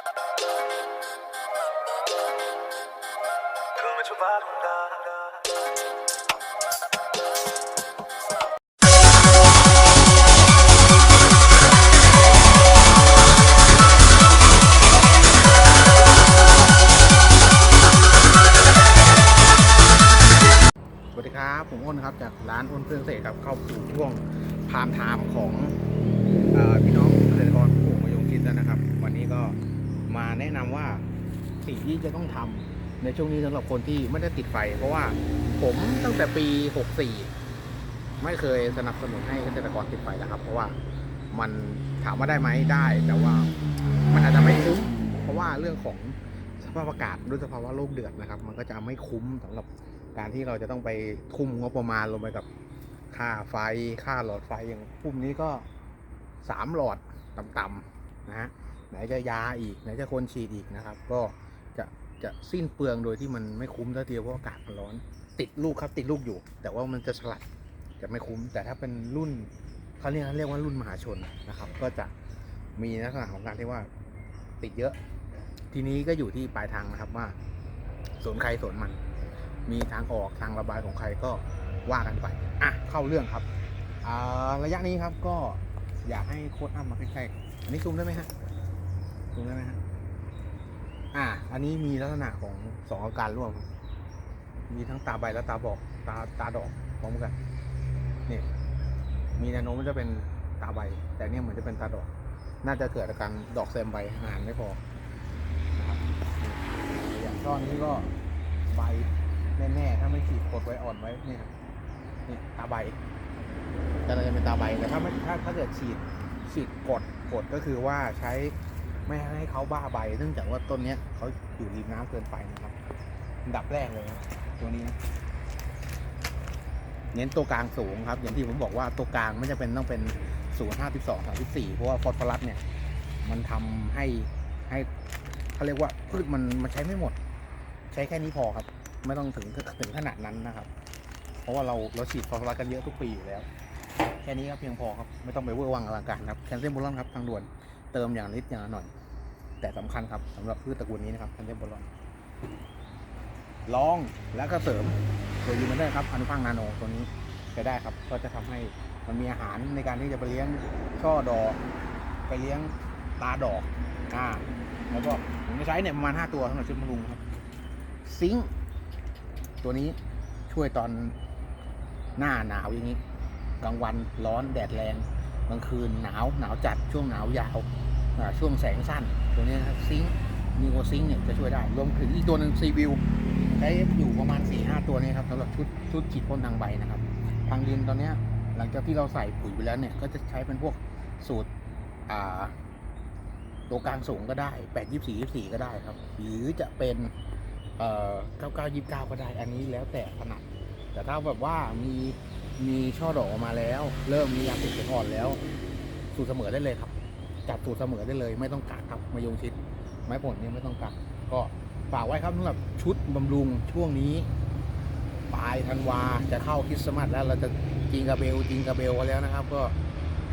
สวัสดีครับผมอ้นครับจากร้านอ้นเครื่องเกษครับเข้าสู่ช่วงพามไทม์ของพี่น้องเกษตรกรผู้ปลูกมะยงชิดแล้วนะครับ วันนี้ก็ มาแนะนำว่าสิ่งที่จะต้องทำในช่วงนี้สำหรับคนที่ไม่ได้ติดไฟ เพราะว่าผมตั้งแต่ปี 64 ไม่เคยสนับสนุนให้เกษตรกรติดไฟนะครับ เพราะว่ามันถามว่าได้ไหมได้แต่ว่ามันอาจจะไม่คุ้มเพราะว่าเรื่องของสภาพอากาศด้วยสภาวะโลกเดือดนะครับ มันก็จะไม่คุ้มสำหรับการที่เราจะต้องไปทุ่มงบประมาณลงไปกับค่าไฟค่าหลอดไฟอย่างพุ่มนี้ก็สามหลอดต่ำๆนะฮะ ไหนจะยาอีกไหนจะคนฉีดอีกนะครับ ก็จะจะสิ้นเปลืองโดยที่มันไม่คุ้มเท่าทียวเพราะอากาศมันร้อน ติดลูกครับติดลูกอยู่ แต่ว่ามันจะสลัดจะไม่คุ้ม แต่ถ้าเป็นรุ่นเขาเรียกเขาเรียกว่ารุ่นมหาชนนะครับ ก็จะมีลักษณะของการที่ว่าติดเยอะ ทีนี้ก็อยู่ที่ปลายทางนะครับว่าสวนใครสวนมัน มีทางออกทางระบายของใครก็ว่ากันไปอะเข้าเรื่องครับระยะนี้ครับก็อยากให้โค้ดอัพมาใกล้ๆอันนี้ซูมได้ไหมฮะ ซูมได้ไหมฮะอ่า อันนี้มีลักษณะของสองอาการร่วม มีทั้งตาใบและตาบอก ตาตาดอกพร้อมกันนี่มีแนวโน้มว่าจะเป็นตาใบ แต่เนี่ยเหมือนจะเป็นตาดอก น่าจะเกิดอาการดอกแซมใบอาหารไม่พออย่างก้อนนี้ก็ใบแน่ๆถ้าไม่ฉีดกดไว้อ่อนไว้เนี่ยครับนี่ตาใบจะจะเป็นตาใบแต่ถ้าไม่ถ้าถ้าเกิดฉีดฉีดกดกดก็คือว่าใช้ ไม่ให้เขาบ้าใบ เนื่องจากว่าต้นเนี้ยเขาอยู่ริมน้ำเกินไปนะครับอันดับแรกเลยนะตัวนี้นะเน้นตัวกลางสูงครับ อย่างที่ผมบอกว่าตัวกลางไม่จำเป็นต้องเป็นศูนย์ห้าสิบสองสามสิบสี่เพราะว่าฟอสฟอรัสเนี่ย มันทำให้ให้เขาเรียกว่าพืชมันมันใช้ไม่หมด ใช้แค่นี้พอครับ ไม่ต้องถึงถึงขนาดนั้นนะครับ เพราะว่าเราเราฉีดฟอสฟอรัสกันเยอะทุกปีอยู่แล้ว แค่นี้ก็เพียงพอครับ ไม่ต้องไปเวอร์วังอลังการครับแคลเซียมโบรอนครับทางด่วนเติมอย่างนิดอย่างหน่อย แต่สำคัญครับสำหรับพืชตระกูลนี้นะครับแคลเซียมโบรอนลองแล้วก็เสริมตัวยูมันได้ครับอนุพังนาโนตัวนี้ใช้ได้ครับ ก็จะทำให้มันมีอาหารในการที่จะไปเลี้ยงช่อดอก ไปเลี้ยงตาดอกอ่าแล้วก็ผมจะใช้เนี่ยประมาณ5ตัวสำหรับชุดบำรุงครับซิงตัวนี้ช่วยตอนหน้าหนาวอย่างนี้ กลางวันร้อนแดดแรงกลางคืนหนาวหนาวจัดช่วงหนาวยาว ช่วงแสงสั้นตัวนี้นะครับซิงค์มีโอซิงค์เนี่ยจะช่วยได้ รวมถึงอีกตัวหนึ่งซีวิวใช้อยู่ประมาณ4ี่ห้าตัวนี้ครับสำหรับชุดชุดฉีดพ่นทางใบนะครับทางดินตอนนี้หลังจากที่เราใส่ปุ๋ยไปแล้วเนี่ยก็จะใช้เป็นพวกสูตรตัวกลางสูงก็ได้แปดยี่สี่ยี่สี่ก็ได้ครับ หรือจะเป็นเก้าเก้ายี่เก้าก็ได้ อันนี้แล้วแต่ถนัด แต่ถ้าแบบว่ามีมีช่อดอกออกมาแล้ว เริ่มมียาติดเสียงอ่อนแล้ว สูตรเสมอได้เลยครับ จัดสูตรเสมอได้เลย ไม่ต้องกักครับมายงชิด ไม้ผลเนี่ยไม่ต้องกักก็ฝากไว้ครับสำหรับชุดบำรุงช่วงนี้ปลายธันวาจะเข้าคริสต์มาสแล้วเราจะจิงกระเบลจิงกระเบลกันแล้วนะครับ ก็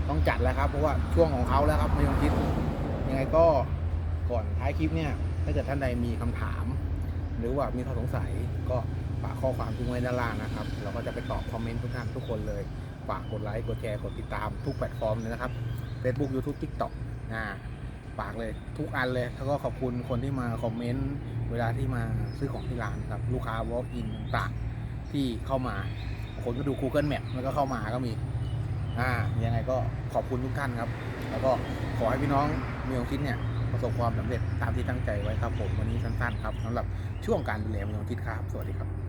ต้องจัดแล้วครับเพราะว่าช่วงของเขาแล้วครับมายงชิดยังไงก็ก่อนท้ายคลิปเนี่ยถ้าเกิดท่านใดมีคำถาม หรือว่ามีข้อสงสัยก็ฝากข้อความทิ้งไว้ด้านล่างนะครับ เราก็จะไปตอบคอมเมนต์ทุกท่านทุกคนเลย ฝากกดไลค์กดแชร์กดติดตามทุกแพลตฟอร์มเลยนะครับ Facebook YouTube TikTok อ่าฝากเลยทุกอันเลย แล้วก็ขอบคุณคนที่มาคอมเมนต์เวลาที่มาซื้อของที่ร้านครับ ลูกค้า walk in ต่างๆที่เข้ามา คนก็ดู Google Map แล้วก็เข้ามาก็มี อ่า ยังไงก็ขอบคุณทุกท่านครับ แล้วก็ขอให้พี่น้องมีองคิดเนี่ยประสบความสำเร็จตามที่ตั้งใจไว้ครับผมวันนี้สั้นๆครับสำหรับช่วงการดูแลมีองคิดครับ สวัสดีครับ